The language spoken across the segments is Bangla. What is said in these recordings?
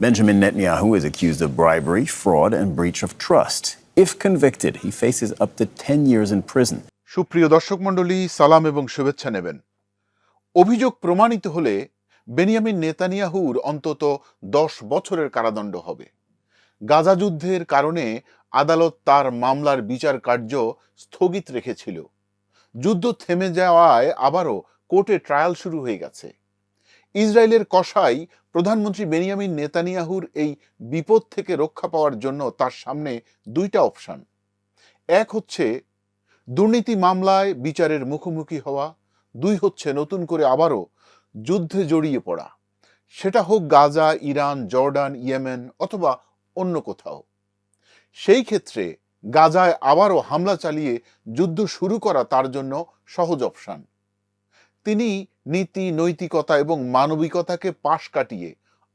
Benjamin Netanyahu is accused of bribery, fraud, and breach of trust. If convicted, he faces up to 10 years in prison. সুপ্রিয় দর্শক মণ্ডলী সালাম এবং শুভেচ্ছা নেবেন অভিযোগ প্রমাণিত হলে বেনিয়ামিন নেতানিয়াহুর অন্তত দশ বছরের কারাদণ্ড হবে গাজা যুদ্ধের কারণে আদালত তার মামলার বিচার কার্য স্থগিত রেখেছিল যুদ্ধ থেমে যাওয়ায় আবারও কোর্টে ট্রায়াল শুরু হয়ে গেছে ইসরায়েলের কসাই প্রধানমন্ত্রী বেনিয়ামিন নেতানিয়াহুর এই বিপদ থেকে রক্ষা পাওয়ার জন্য তার সামনে দুইটা অপশন। এক হচ্ছে, দুর্নীতি মামলায় বিচারের মুখোমুখি হওয়া। দুই হচ্ছে, নতুন করে আবারও যুদ্ধে জড়িয়ে পড়া। সেটা হোক গাজা, ইরান, জর্ডান, ইয়েমেন অথবা অন্য কোথাও। সেই ক্ষেত্রে গাজায় আবারও হামলা চালিয়ে যুদ্ধ শুরু করা তার জন্য সহজ অপশান। তিনি নীতি নৈতিকতা এবং মানবিকতাকে পাশ কাটিয়ে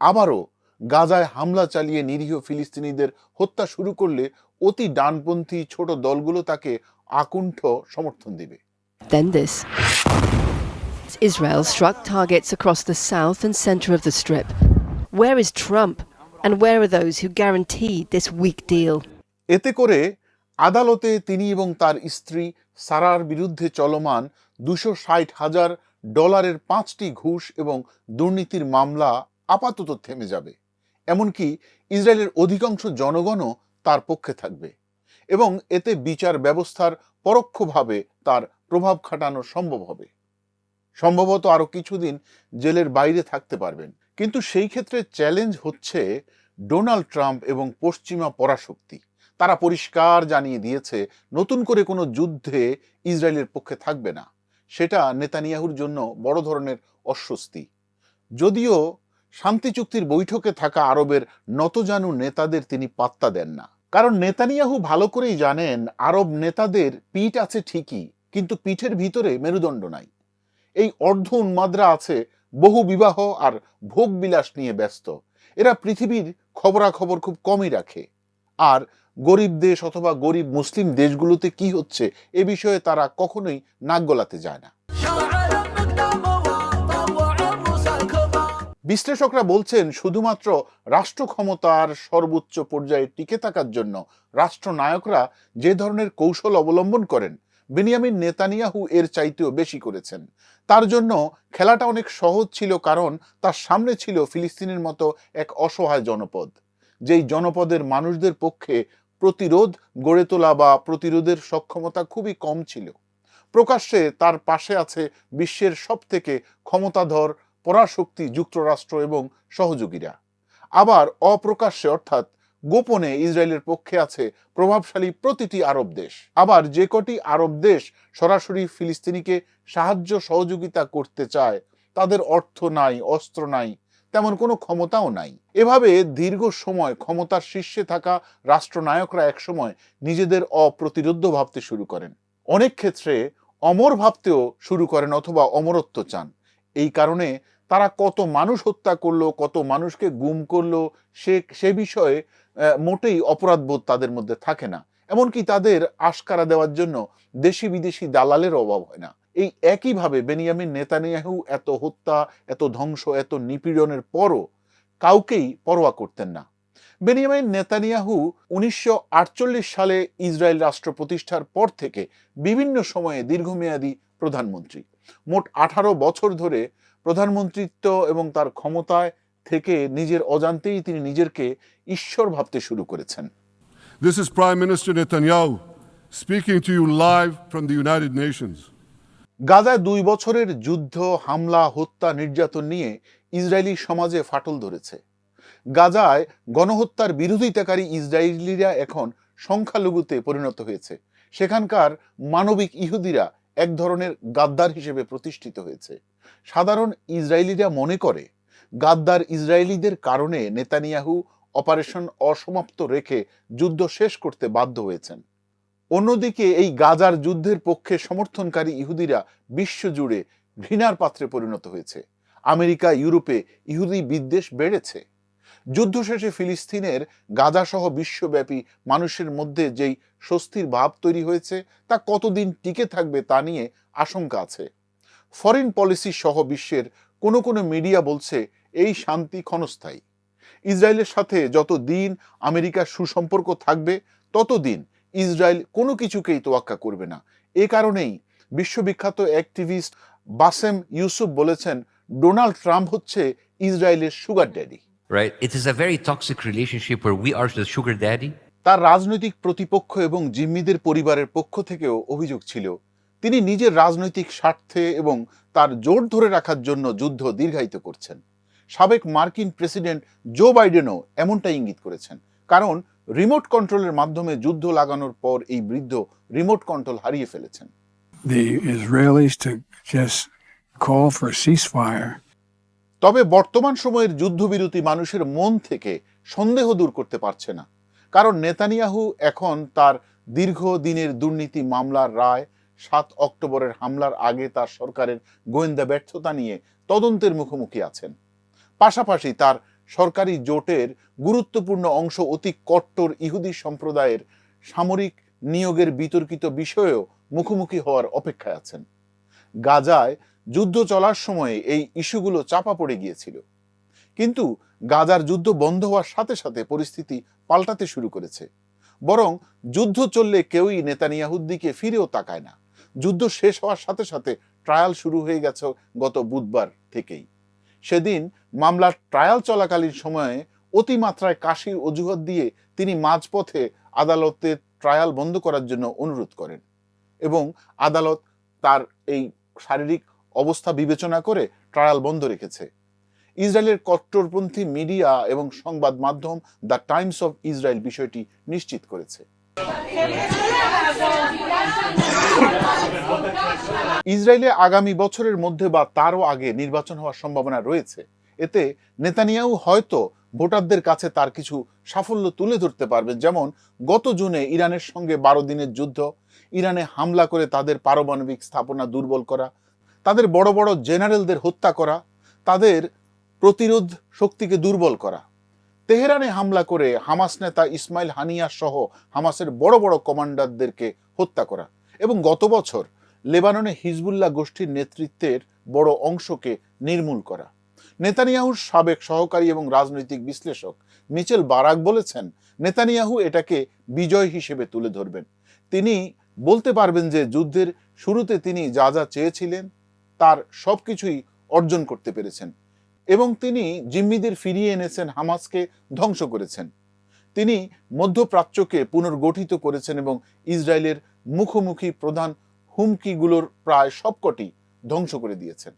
আবারও গাজায় হামলা চালিয়ে নিরীহ ফিলিস্তিনিদের হত্যা শুরু করলে অতি ডানপন্থী ছোট দলগুলো তাকে আকুণ্ঠ সমর্থন দিবে Israel struck targets across the south and center of the strip. Where is Trump? And where are those who guaranteed this weak deal? এতে করে আদালতে তিনি এবং তার স্ত্রী সারার বিরুদ্ধে চলমান দুশো ষাট হাজার ডলারের পাঁচটি ঘুষ এবং দুর্নীতির মামলা আপাতত থেমে যাবে। এমনকি ইসরায়েলের অধিকাংশ জনগণও তার পক্ষে থাকবে এবং এতে বিচার ব্যবস্থার পরোক্ষভাবে তার প্রভাব খাটানো সম্ভব হবে। সম্ভবত আরও কিছুদিন জেলের বাইরে থাকতে পারবেন। কিন্তু সেই ক্ষেত্রে চ্যালেঞ্জ হচ্ছে ডোনাল্ড ট্রাম্প এবং পশ্চিমা পরাশক্তি। তারা পরিষ্কার জানিয়ে দিয়েছে, নতুন করে কোনো যুদ্ধে ইসরায়েলের পক্ষে থাকবে না। সেটা নেতানিয়াহুর জন্য বড় ধরনের অস্বস্তি। যদিও শান্তি চুক্তির বৈঠকে থাকা আরবের নতজানু নেতাদের তিনি পাত্তা দেন না। কারণ নেতানিয়াহু ভালো করেই জানেন, আরব নেতাদের পিঠ আছে ঠিকই, কিন্তু পিঠের ভিতরে মেরুদণ্ড নাই। এই অর্ধ উন্মাদরা আছে বহু বিবাহ আর ভোগ বিলাস নিয়ে ব্যস্ত। এরা পৃথিবীর খবরাখবর খুব কমই রাখে। আর গরিব দেশ অথবা গরিব মুসলিম দেশগুলোতে কি হচ্ছে এ বিষয়ে তারা কখনোই নাক গলাতে যায় না। বিশ্লেষকরা বলছেন, শুধুমাত্র রাষ্ট্র ক্ষমতার সর্বোচ্চ পর্যায়ে টিকে থাকার জন্য রাষ্ট্রনায়করা যে ধরনের কৌশল অবলম্বন করেন, বেনিয়ামিন নেতানিয়াহু এর চাইতেও বেশি করেছেন। তার জন্য খেলাটা অনেক সহজ ছিল কারণ তার সামনে ছিল ফিলিস্তিনের মতো এক অসহায় জনপদ, যেই জনপদের মানুষদের পক্ষে প্রতিরোধ গড়ে তোলা বা প্রতিরোধের সক্ষমতা খুবই কম ছিল। প্রকাশ্যে তার পাশে আছে বিশ্বের সব থেকে ক্ষমতাধর পরাশক্তি যুক্তরাষ্ট্র এবং সহযোগীরা। আবার অপ্রকাশ্যে অর্থাৎ গোপনে ইসরায়েলের পক্ষে আছে প্রভাবশালী প্রতিটি আরব দেশ। আবার যে কটি আরব দেশ সরাসরি ফিলিস্তিনিকে সাহায্য সহযোগিতা করতে চায়, তাদের অর্থ নাই, অস্ত্র নাই তেমন কোনো ক্ষমতাও নাই। এভাবে দীর্ঘ সময় ক্ষমতার শীর্ষে থাকা রাষ্ট্রনায়করা একসময় নিজেদের অপ্রতিরোধ ভাবতে শুরু করেন। অনেক ক্ষেত্রে অমর ভাবতেও শুরু করেন অথবা অমরত্ব চান। এই কারণে তারা কত মানুষ হত্যা করল, কত মানুষকে গুম করল, সে সে বিষয়ে মোটেই অপরাধবোধ তাদের মধ্যে থাকে না। এমনকি তাদের আশকারা দেওয়ার জন্য দেশি বিদেশি দালালের অভাব হয় না। এই একইভাবে বেনিয়ামিন নেতানিয়াহু এত হত্যা, এত ধ্বংস, এত নিপীড়নের পরও কাউকেই পরোয়া করতেন না। বেনিয়ামিন নেতানিয়াহু উনিশশো আটচল্লিশ সালে ইসরায়েল রাষ্ট্র প্রতিষ্ঠার পর থেকে বিভিন্ন সময়ে দীর্ঘমেয়াদী প্রধানমন্ত্রী। মোট আঠারো বছর ধরে প্রধানমন্ত্রিত্ব এবং তার ক্ষমতায় থেকে নিজের অজান্তেই তিনি নিজেরকে ঈশ্বর ভাবতে শুরু করেছেন। This is Prime Minister Netanyahu speaking to you live from the United Nations. গাজায় দুই বছরের যুদ্ধ, হামলা, হত্যা, নির্যাতন নিয়ে ইসরায়েলি সমাজে ফাটল ধরেছে। গাজায় গণহত্যার বিরোধিতাকারী ইসরায়েলিরা এখন সংখ্যালঘুতে পরিণত হয়েছে। সেখানকার মানবিক ইহুদিরা এক ধরনের গাদ্দার হিসেবে প্রতিষ্ঠিত হয়েছে। সাধারণ ইসরায়েলিরা মনে করে, গাদ্দার ইসরায়েলিদের কারণে নেতানিয়াহু অপারেশন অসমাপ্ত রেখে যুদ্ধ শেষ করতে বাধ্য হয়েছেন। অন্যদিকে এই গাজার যুদ্ধের পক্ষে সমর্থনকারী ইহুদিরা বিশ্বজুড়ে ঘৃণার পাত্রে পরিণত হয়েছে। আমেরিকা, ইউরোপে ইহুদি বিদ্বেষ বেড়েছে। যুদ্ধ শেষে ফিলিস্তিনের গাজাসহ বিশ্বব্যাপী মানুষের মধ্যে যেই স্বস্তির ভাব তৈরি হয়েছে, তা কতদিন টিকে থাকবে তা নিয়ে আশঙ্কা আছে। ফরেন পলিসি সহ বিশ্বের কোনো কোনো মিডিয়া বলছে, এই শান্তি ক্ষণস্থায়ী। ইসরায়েলের সাথে যত দিন আমেরিকার সুসম্পর্ক থাকবে, ততদিন ইসরায়েল কোনো কিছুকেই তোয়াক্কা করবে না। এ কারণেই বিশ্ববিখ্যাত অ্যাক্টিভিস্ট বাসেম ইউসুফ বলেছেন ডোনাল্ড ট্রাম্প হচ্ছে ইসরায়েলের sugar daddy. Right? It is a very toxic relationship where we are the sugar daddy তার রাজনৈতিক প্রতিপক্ষ এবং জিম্মিদের পরিবারের পক্ষ থেকেও অভিযোগ ছিল। তিনি নিজের রাজনৈতিক স্বার্থে এবং তার জোর ধরে রাখার জন্য যুদ্ধ দীর্ঘায়িত করছেন। সাবেক মার্কিন প্রেসিডেন্ট জো বাইডেনও এমনটা ইঙ্গিত করেছেন। কারণ রিমোট কন্ট্রোলের মাধ্যমে যুদ্ধ লাগানোর পর এই বৃদ্ধ রিমোট কন্ট্রোল হারিয়ে ফেলেছেন। The Israelis to just call for a ceasefire. তবে বর্তমান সময়ের যুদ্ধবিরতি মানুষের মন থেকে সন্দেহ দূর করতে পারছে না। কারণ নেতানিয়াহু এখন তার দীর্ঘ দিনের দুর্নীতি মামলার রায় সাত অক্টোবরের হামলার আগে তার সরকারের গোয়েন্দা ব্যর্থতা নিয়ে তদন্তের মুখোমুখি আছেন। পাশাপাশি তার সরকারি জোটের গুরুত্বপূর্ণ অংশ অতি কট্টর ইহুদি সম্প্রদায়ের সামরিক নিয়োগের বিতর্কিত বিষয়েও মুখোমুখি হওয়ার অপেক্ষায় আছেন। গাজায় যুদ্ধ চলার সময়ে এই ইস্যুগুলো চাপা পড়ে গিয়েছিল। কিন্তু গাজার যুদ্ধ বন্ধ হওয়ার সাথে সাথে পরিস্থিতি পাল্টাতে শুরু করেছে। বরং যুদ্ধ চললে কেউই নেতানিয়াহুর দিকে ফিরেও তাকায় না। যুদ্ধ শেষ হওয়ার সাথে সাথে ট্রায়াল শুরু হয়ে গেছে গত বুধবার থেকেই। সেদিন মামলার ট্রায়াল চলাকালীন সময়ে অতিমাত্রায় কাশির অজুহাত দিয়ে তিনি মাঝপথে আদালতে ট্রায়াল বন্ধ করার জন্য অনুরোধ করেন এবং আদালত তার এই শারীরিক অবস্থা বিবেচনা করে ট্রায়াল বন্ধ রেখেছে। ইসরায়েলের কট্টরপন্থী মিডিয়া এবং সংবাদ মাধ্যম দ্য টাইমস অফ ইসরায়েল বিষয়টি নিশ্চিত করেছে। ইসরায়েলে আগামী বছরের মধ্যে বা তারও আগে নির্বাচন হওয়ার সম্ভাবনা রয়েছে। এতে নেতানিয়াহু হয়তো ভোটারদের কাছে তার কিছু সাফল্য তুলে ধরতে পারবেন। যেমন, গত জুনে ইরানের সঙ্গে বারো দিনের যুদ্ধ, ইরানে হামলা করে তাদের পারমাণবিক স্থাপনা দুর্বল করা, তাদের বড় বড় জেনারেলদের হত্যা করা, তাদের প্রতিরোধ শক্তিকে দুর্বল করা। তেহরানে হামলা করে হামাস নেতা ইসমাইল হানিয়া সহ হামাসের বড় বড় কমান্ডারদেরকে হত্যা করা এবং গত বছর লেবাননে হিজবুল্লাহ গোষ্ঠীর নেতৃত্বের বড় অংশকে নির্মূল করা। নেতানিয়াহুর সাবেক সহকারী এবং রাজনৈতিক বিশ্লেষক মিচেল বারাক বলেছেন, নেতানিয়াহু এটাকে বিজয় হিসেবে তুলে ধরবেন। তিনি বলতে পারবেন যে যুদ্ধের শুরুতে তিনি যা যা চেয়েছিলেন তার সবকিছুই অর্জন করতে পেরেছেন এবং তিনি জিম্মিদের ফিরিয়ে এনেছেন হামাসকে ধ্বংস করেছেন। তিনি মধ্যপ্রাচ্যকে পুনর্গঠিত করেছেন এবং ইসরায়েলের মুখোমুখি প্রধান হুমকিগুলোর প্রায় সবকটি ধ্বংস করে দিয়েছেন।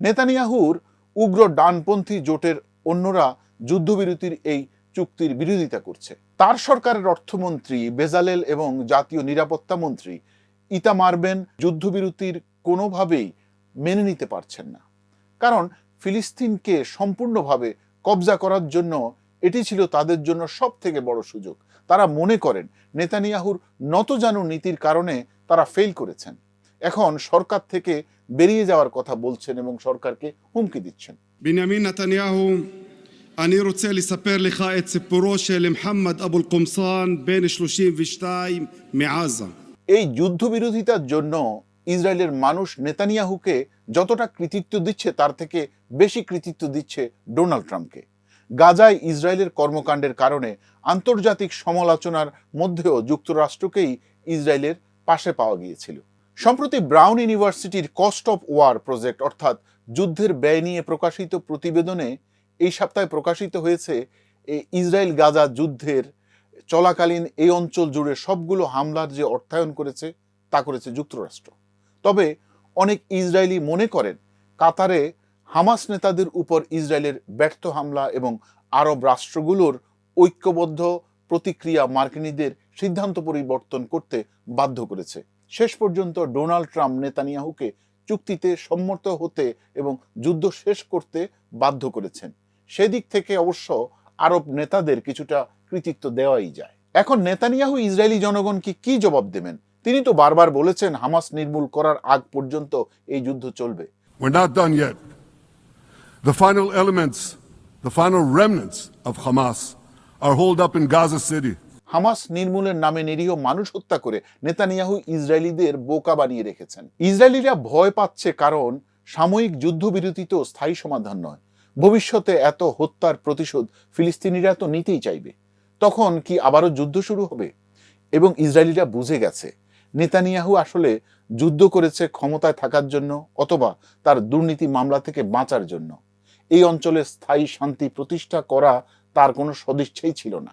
নেতানিয়াহুর উগ্র ডানপন্থী জোটের অন্যরা যুদ্ধবিরতির এই চুক্তির বিরোধিতা করছে। তার সরকারের অর্থমন্ত্রী বেজালেল এবং জাতীয় নিরাপত্তা মন্ত্রী ইতা মারবেন যুদ্ধবিরতির কোনোভাবেই মেনে নিতে পারছেন না। কারণ ফিলিস্তিনকে সম্পূর্ণভাবে কবজা করার জন্য এটি ছিল তাদের জন্য সব থেকে বড় সুযোগ। তারা মনে করেন, নেতানিয়াহুর নতজানু নীতির কারণে তারা ফেল করেছেন। এখন সরকার থেকে বেরিয়ে যাওয়ার কথা বলছেন এবং সরকারকে হুমকি দিচ্ছেন בנימין נתניהו, אני רוצה לספר לך את סיפורו של מוחמד אבו אל-קומסאן, בן 32 מעזה. এই যুদ্ধবিরোধিতার জন্য ইসরায়েলের মানুষ নেতানিয়াহুকে যতটা কৃতিত্ব দিচ্ছে তার থেকে বেশি কৃতিত্ব দিচ্ছে ডোনাল্ড ট্রাম্পকে গাজায় ইসরায়েলের কর্মকাণ্ডের কারণে আন্তর্জাতিক সমালোচনার মধ্যেও যুক্তরাষ্ট্রকেই ইসরায়েলের পাশে পাওয়া গিয়েছিল সম্প্রতি ব্রাউন ইউনিভার্সিটির কস্ট অফ ওয়ার প্রজেক্ট, অর্থাৎ যুদ্ধের ব্যয় নিয়ে প্রকাশিত প্রতিবেদনে এই সপ্তাহে প্রকাশিত হয়েছে ইসরায়েল গাজা যুদ্ধের চলাকালীন এই অঞ্চল জুড়ে সবগুলো হামলার যে অর্থায়ন করেছে, তা করেছে যুক্তরাষ্ট্র। তবে অনেক ইসরায়েলি মনে করেন কাতারে হামাস নেতাদের উপর ইসরায়েলের ব্যর্থ হামলা এবং আরব রাষ্ট্রগুলোর ঐক্যবদ্ধ প্রতিক্রিয়া মার্কিনীদের সিদ্ধান্ত পরিবর্তন করতে বাধ্য করেছে। শেষ পর্যন্ত ডোনাল্ড ট্রাম্প নেতানিয়াহুকে চুক্তিতে সম্মত হতে এবং যুদ্ধ শেষ করতে বাধ্য করেছেন। সেদিক থেকে অবশ্য আরব নেতাদের কিছুটা কৃতিত্ব দেওয়াই যায়। এখন নেতানিয়াহু ইসরায়েলি জনগণকে কি জবাব দেবেন? তিনি তো বারবার বলেছেন, হামাস নির্মূল করার আগ পর্যন্ত এই যুদ্ধ চলবে। The final remnants of Hamas are holed up in Gaza City. Hamas নির্মূলের নামে নিরীহ মানুষ হত্যা করে নেতানিয়াহু ইসরায়েলিদের বোকা বানিয়ে রেখেছেন। ইসরায়েলিরা ভয় পাচ্ছে কারণ সাময়িক যুদ্ধবিরতি তো স্থায়ী সমাধান নয়। ভবিষ্যতে এত হত্যার প্রতিশোধ ফিলিস্তিনিরা তো নিতেই চাইবে। তখন কি আবারও যুদ্ধ শুরু হবে? এবং ইসরায়েলিরা বুঝে গেছে, নেতানিয়াহু আসলে যুদ্ধ করেছে ক্ষমতায় থাকার জন্য অথবা তার দুর্নীতি মামলা থেকে বাঁচার জন্য। এই অঞ্চলে স্থায়ী শান্তি প্রতিষ্ঠা করা তার কোনো সদিচ্ছাই ছিল না।